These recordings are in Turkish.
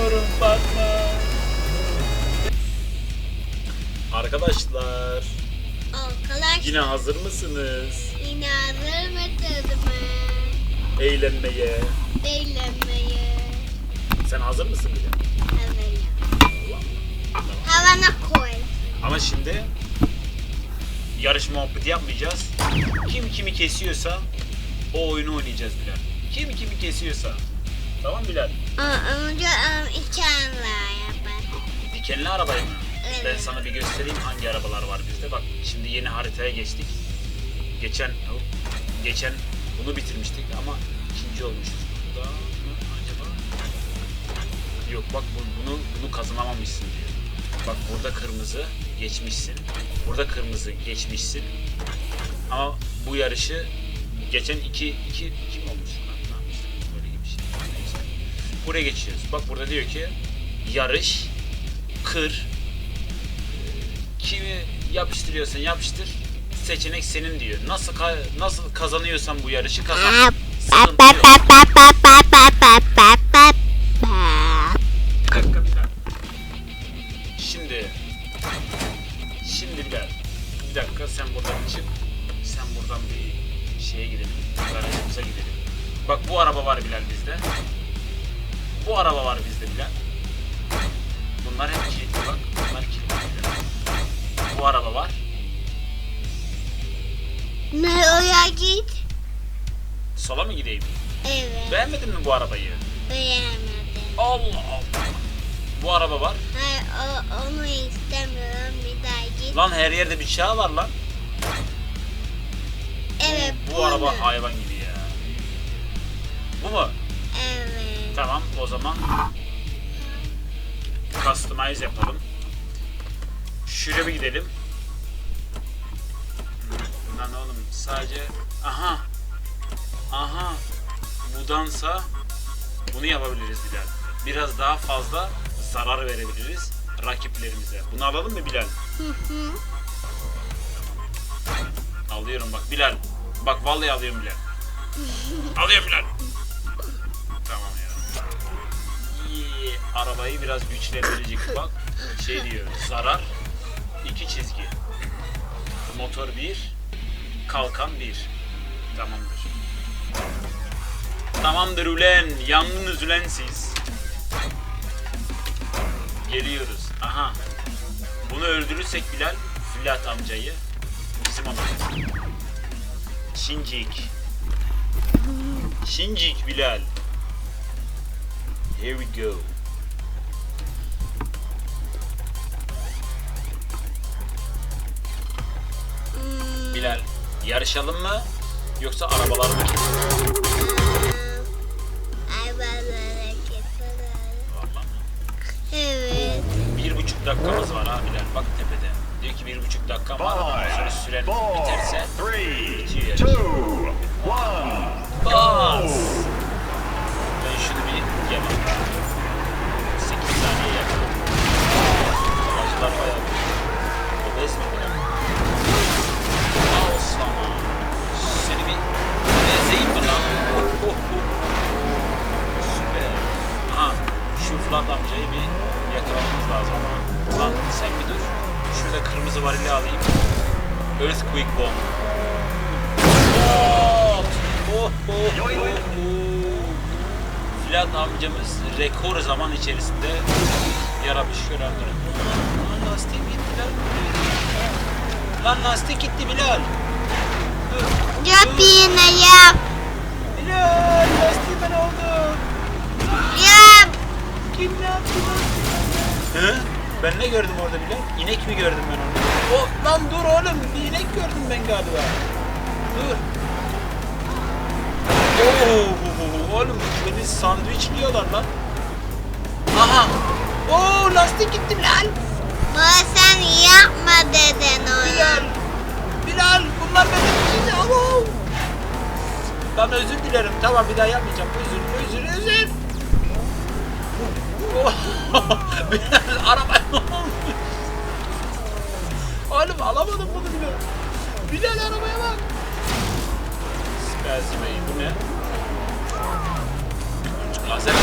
Yanıyorum Fatma. Arkadaşlar Arkadaşlar yine hazır mısınız? yine hazır mısınız mı? Eğlenmeye. Eğlenmeye Sen hazır mısın bile? hazırım. Havana koy. Ama şimdi yarış muhabbeti yapmayacağız. Kim kimi kesiyorsa o oyunu oynayacağız Bilal. Kim kimi kesiyorsa. Tamam Bilal? Aa, Önce um, iki yapar. Dikenli arabayı mı? Evet. Ben sana bir göstereyim hangi arabalar var bizde. Bak şimdi yeni haritaya geçtik. Geçen geçen bunu bitirmiştik ama ikinci olmuşuz. Burada mı acaba? Yok bak bu- bunu bunu kazanamamışsın diyor. Bak burada kırmızı geçmişsin. Burada kırmızı geçmişsin. Ama bu yarışı geçen iki, iki, kim olmuşsun lan? Buraya geçiyoruz. Bak burada diyor ki yarış, kır, kimi yapıştırıyorsan yapıştır. Seçenek senin diyor. Nasıl ka- nasıl kazanıyorsan bu yarışı kazan. Sıkıntı yok. Bir dakika. Şimdi Şimdi Bir dakika sen buradan çık Sen buradan bir şeye gidelim Garajımıza gidelim Bak bu araba var Bilal bizde Bu araba var bizde Bilal Bunlar hep kilitli bak Bunlar kilitli. Bu araba var Ne oraya git? Sola mı gideyim? Evet. Beğenmedin mi bu arabayı? Beğenmedim. Allah Allah Bu araba var Hayır o, onu istemiyorum. Bir daha git. Lan her yerde bir çağ var lan Evet Bu bunu. araba hayvan gibi ya. Bu mu? Evet. Tamam o zaman customize yapalım. Şuraya bir gidelim. Lan oğlum sadece aha aha budansa bunu yapabiliriz Bilal. Biraz daha fazla zarar verebiliriz rakiplerimize. Bunu alalım mı Bilal? Hı hı. Alıyorum bak Bilal. Bak vallahi alıyorum Bilal. alıyorum Bilal. İyi. Arabayı biraz güçlendirecek bak. Şey diyor. Zarar. iki çizgi. Motor bir. Kalkan bir. Tamamdır. Tamamdır ulen. Yandınız ulen siz. Geliyoruz. Aha. Bunu öldürürsek Bilal, Filat amcayı bizim amacımız. Şincik. Şincik Bilal. Here we go. Hmm, Bilal, yarışalım mı? Yoksa arabalar mı? Vallahi. Evet. Bir buçuk dakikamız var ha Bilal. Bak tepede. Diyor ki bir buçuk dakika var. Ondan sonra süren four, biterse three, bitiyor yarış. two, one. Bas! Ben rekor zaman içerisinde yaramış gören Lan lastiğim gitti lan. Lan lastik gitti Bilal. Dur. Yap yine yap. Bilal lastiğime ne oldu? Yap. Kim ne yaptı lan? Hı? Ben ne gördüm orada Bilal? İnek mi gördüm ben orada? O, lan dur oğlum bir inek gördüm ben galiba. Dur. Oo, oğlum beni sandviçliyorlar lan. Aha. Oo lastik gitti Bilal. Bu sen yapma dedin Bilal. onu. Bilal bunlar benim için. Abo. Lan özür dilerim. Tamam bir daha yapmayacağım. Özür, özür, özür. Bilal araba? Oğlum alamadım bunu Bilal. Bilal arabaya bak. Spazi Bey bu ne? Lazer.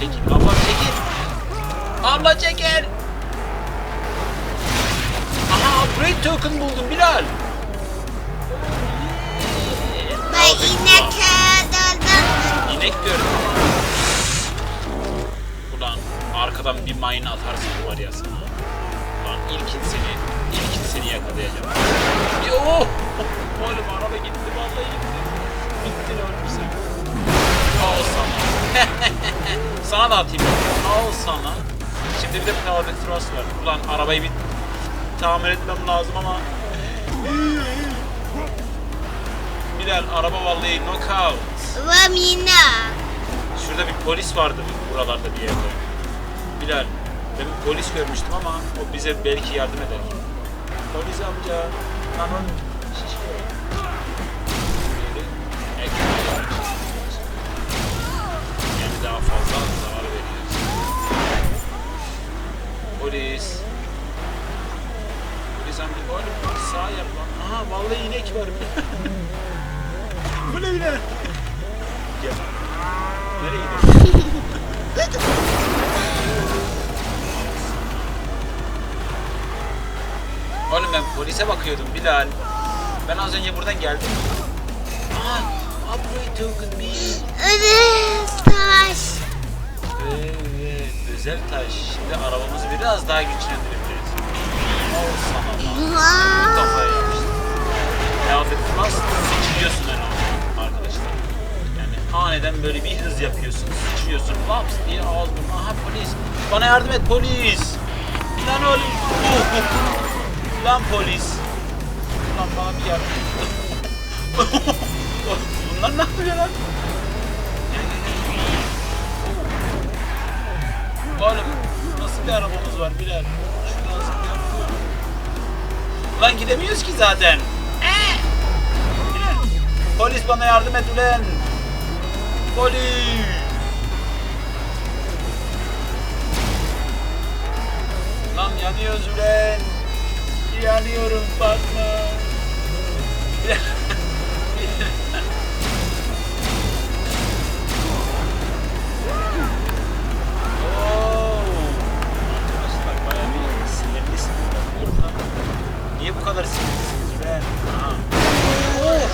Çekil abla çekil. Abla çekil. Aha upgrade token buldum Bilal. Ben inek öldürdüm. İnek diyorum. Ulan arkadan bir mine atarsın var ya sana. Ulan ilkin seni, ilkin seni yakalayacağım. Yo! Oh! Oğlum araba gitti vallahi gitti. Bittin ölmüşsün. Kaos ama. sana. da atayım. Al sana. Şimdi bir de pelvic thrust var. Ulan arabayı bir tamir etmem lazım ama Bilal araba vallahi knockout. Vamina. Şurada bir polis vardı buralarda bir yerde. Bilal, ben bir polis görmüştüm ama o bize belki yardım eder. Polis amca, lan Yani daha fazla Polis. Polis amca, oğlum sağ yap lan. Aha vallahi inek var. Bu ne Bilal? Gel. Nereye gidiyorsun? Oğlum ben polise bakıyordum Bilal. Ben az önce buradan geldim. Aa, token me. Ödül taş. Evet, özel taş. Şimdi arabamızı biraz daha güçlendirebiliriz. Al sana lan. Kafaya yapmıştım. Kıyafet nasıl sıçrıyorsun yani arkadaşlar. Yani aniden böyle bir hız yapıyorsun, sıçrıyorsun, laps diye ağzına. Aha polis, bana yardım et polis. Lan oğlum. Lan polis. Lan bana bir yardım et. Bunlar ne yapıyor lan? Oğlum nasıl bir arabamız var Bilal? Şuradan zıplayalım. Lan gidemiyoruz ki zaten. Polis bana yardım et ulan. Polis. Lan yanıyoruz ulan. Yanıyorum Fatma. Niye bu kadar sinirlisiniz be? Aha. Of.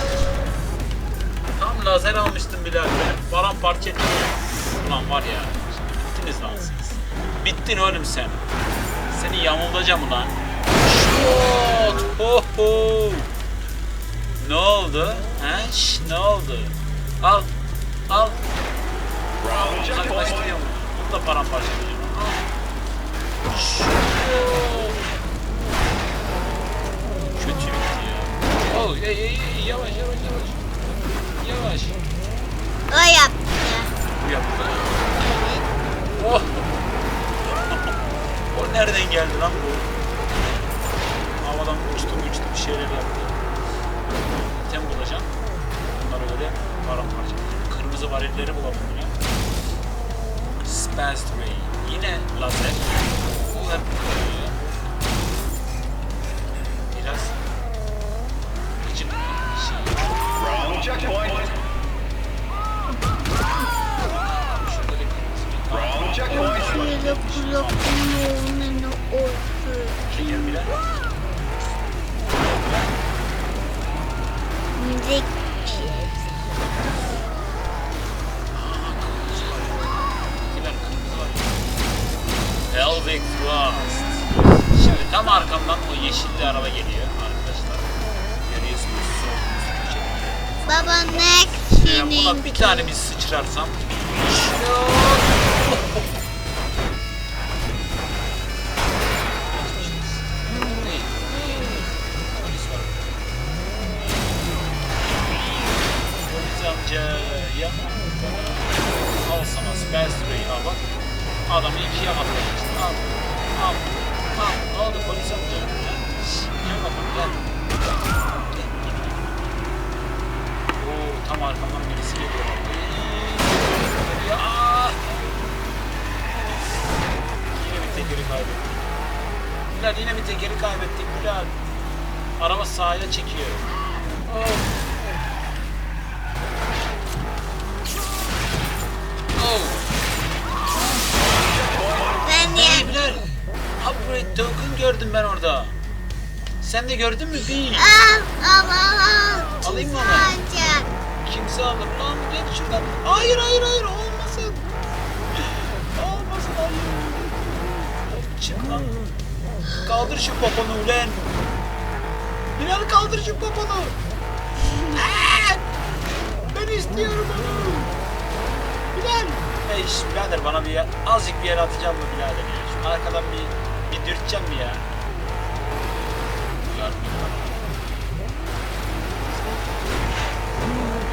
Tam lazer almıştım Bilal be. Paramparça ettim. Ulan var ya. Bittiniz lan siz. Bittin oğlum sen. Seni yamulacağım ulan. Şut. Ho ho. Ne oldu? He? Şş, ne oldu? Al. Al. Checkpoint. Uzaklaştırıyorum. Bunu da paramparça edeceğim. Al. Şut. Ya. Oh, ey, ey, ey, yavaş yavaş yavaş. Yavaş. O yaptı. Bu yaptı. Oh. o nereden geldi lan bu? Havadan uçtu uçtu bir şeyler yaptı. Tem bulacağım. Bunları böyle paramparça. Kırmızı varilleri bulalım yine. Spaz Ray. Yine lazer. Bu hep Şöyle kulaklarının olsun. Müzik. Pelvic thrust. Şimdi tam arkamdan o yeşilli araba geliyor Baba next Eğer buna senin. bir tane bir sıçrarsam. Ne? Polis amca yapma. Al bak. Adamı ikiye atlamışsın. Al. Al. Al. Ne oldu polis amca? Gel bakalım. Gel. Tam arkamdan birisi geliyor. Ya. Yine bir tekeri kaybettik. Bilal yine bir tekeri kaybettik Bilal. Araba sahile çekiyor. Oh. Oh. Ben Hey de. Bilal. Upgrade token gördüm ben orada. Sen de gördün mü? Değil. Al al al al. Alayım mı onu? Alır lan geç şuradan. Hayır hayır hayır olmasın. Olmasın hayır. çık lan. Kaldır şu poponu ulen. Bilal kaldır şu poponu. Ben istiyorum onu. Bilal. Hey şş, birader bana bir yer, azıcık bir yer atacağım mı birader ya? Şu arkadan bir, bir dürteceğim mi ya?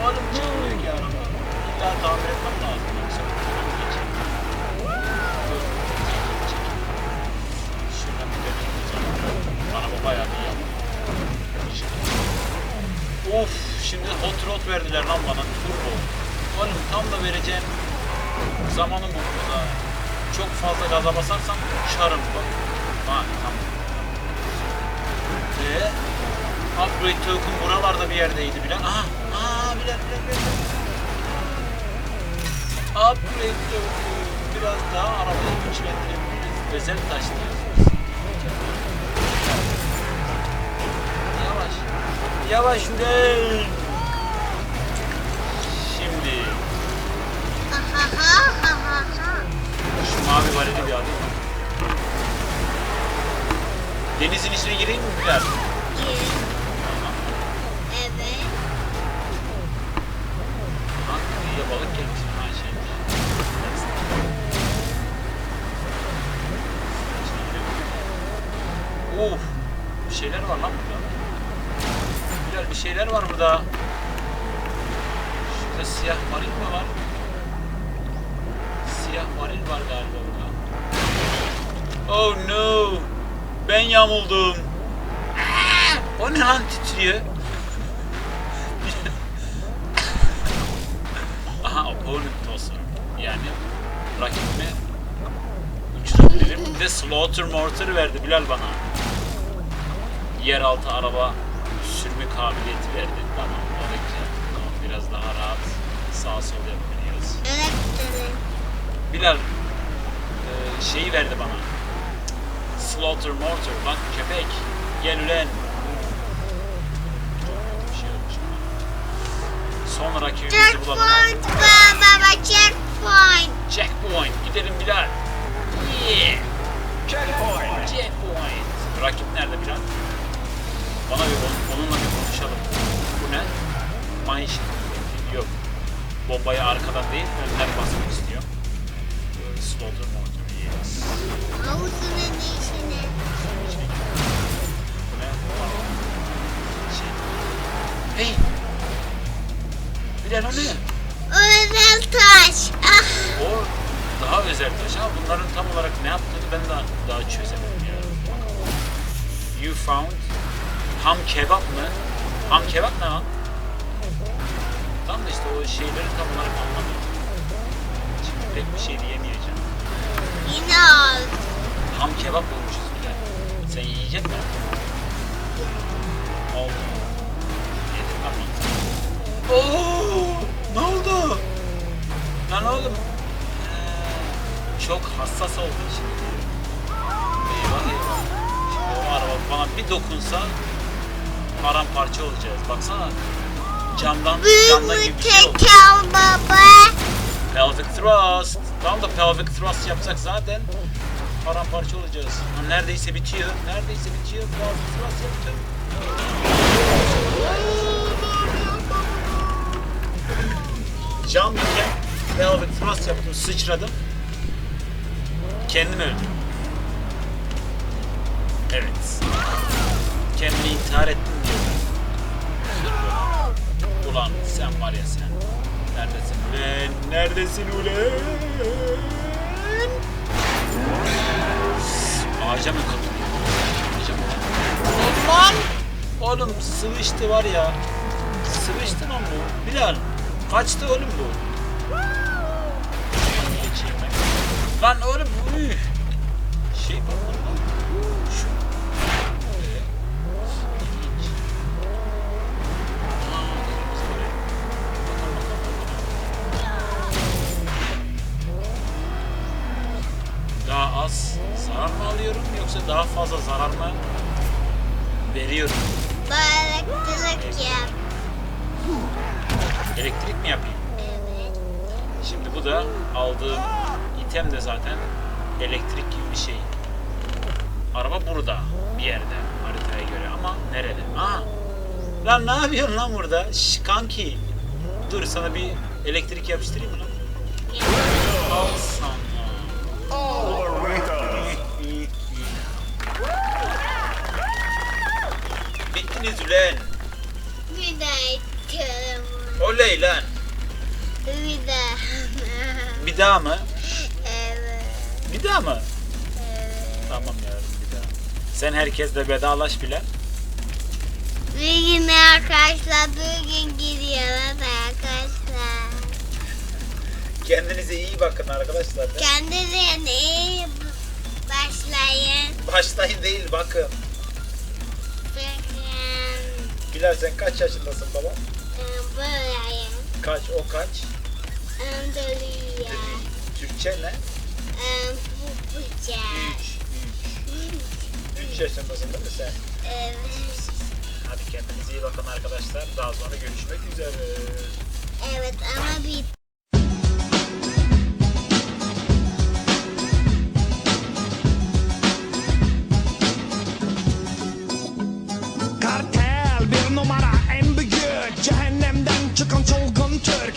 Oğlum çıkmıyor ki araba. İlla tamir etmem lazım. Yoksa. Şuradan bir döneyim. Araba bayağı bir yaptı. Of şimdi hot rod verdiler lan bana turbo. Oğlum tam da vereceğim zamanım bu burada. Çok fazla gaza basarsam uçarım bak. Ha tamam. Ve upgrade token buralarda bir yerdeydi Bilal. Aha, aa Bilal Bilal Bilal. Upgrade biraz daha arabayı güçlendirebiliriz. Özel taş diyorsunuz. Yavaş. Yavaş Bilal. Şimdi şu mavi varili bir alayım. Denizin içine gireyim mi Bilal? Gir. Evet. Lan kıyıya balık gelmiş. Uf, bir şeyler var lan burada. Bilal bir şeyler var burada. Şurada siyah maril mi var? Siyah maril var galiba burada. Oh no! Ben yamuldum. Aa! O ne lan titriyor? Opponent tosser. Yani rakibime uçurabilirim. Bir de slaughter mortar verdi Bilal bana. Yeraltı araba sürme kabiliyeti verdi. Tamam o da güzel. Tamam, biraz daha rahat sağ sol yapabiliyoruz. Elektrik. Bilal e, şeyi verdi bana. Slaughter mortar. Bak köpek. Gel ulen. Şey olmuş. Son rakibimizi bulalım. Baba checkpoint. Checkpoint. Gidelim Bilal. Yeah. Checkpoint. Checkpoint. Rakip nerede Bilal? Bana bir on- onunla bir konuşalım. Bu ne? Manş. Yok. Bombayı arkadan değil, önden basmak istiyor. Slaughter mortar. Yes. Havuzunun içine. Bu ne? Şey. Hey! Bilal o ne? Özel taş. Ah. O daha özel taş ama bunların tam olarak ne yaptığını ben daha, daha çözemedim ya. You found ham kebap mı? Ham kebap ne lan? Tam da işte o şeyleri tam olarak anlamadım. Şimdi pek bir şey diyemeyeceğim. Yine al. Ham kebap olmuşuz bile. Sen yiyecek misin? Oldu. Yedim ama. Oo, ne oldu? Lan oğlum. Ee, çok hassas oldu şimdi. Eyvah eyvah. Şimdi o araba bana bir dokunsa paramparça olacağız. Baksana. Camdan, camdan gibi bir şey oldu. baba? Pelvic thrust. Tam da pelvic thrust yapsak zaten paramparça olacağız. Neredeyse bitiyor. Neredeyse bitiyor. Pelvic thrust yapacağım. Cam iken pelvic thrust yaptım. Sıçradım. Kendim öldüm. Evet. Kendimi intihar ettim diyorum. Ulan sen var ya sen. Neredesin ulan? Neredesin ulan? Ağaca mı kapılıyor? Ağaca mı kapılıyor? Lan! Oğlum sıvıştı var ya. Sıvıştı lan bu. Bilal. Kaçtı oğlum bu. Lan oğlum bu. Şey bak. Daha az zarar mı alıyorum yoksa daha fazla zarar mı veriyorum? Balıkçılık yap. Elektrik mi yapayım? Evet. Şimdi bu da aldığım item de zaten elektrik gibi bir şey. Araba burada bir yerde haritaya göre ama nerede? Aa! Lan ne yapıyorsun lan burada? Şş, kanki. Dur sana bir elektrik yapıştırayım mı lan? Al sana. Bittiniz ulan. Bir daha istiyorum. Oley lan. Bir daha. Bir daha mı? Bir daha mı? Evet. Tamam yavrum bir daha. Sen herkesle vedalaş bile. Bir gün arkadaşlar bir gün gidiyorlar arkadaşlar. Kendinize iyi bakın arkadaşlar. Kendinize iyi başlayın. Başlayın değil bakın. Bakın. Bilal sen kaç yaşındasın baba? Buraya. Kaç o kaç? Anadolu'ya. Türkçe ne? Bu bıçak. 3. 3 yaşındasın değil mi sen? Evet. Hadi kendinize iyi bakın arkadaşlar. Daha sonra görüşmek üzere. Evet ama bir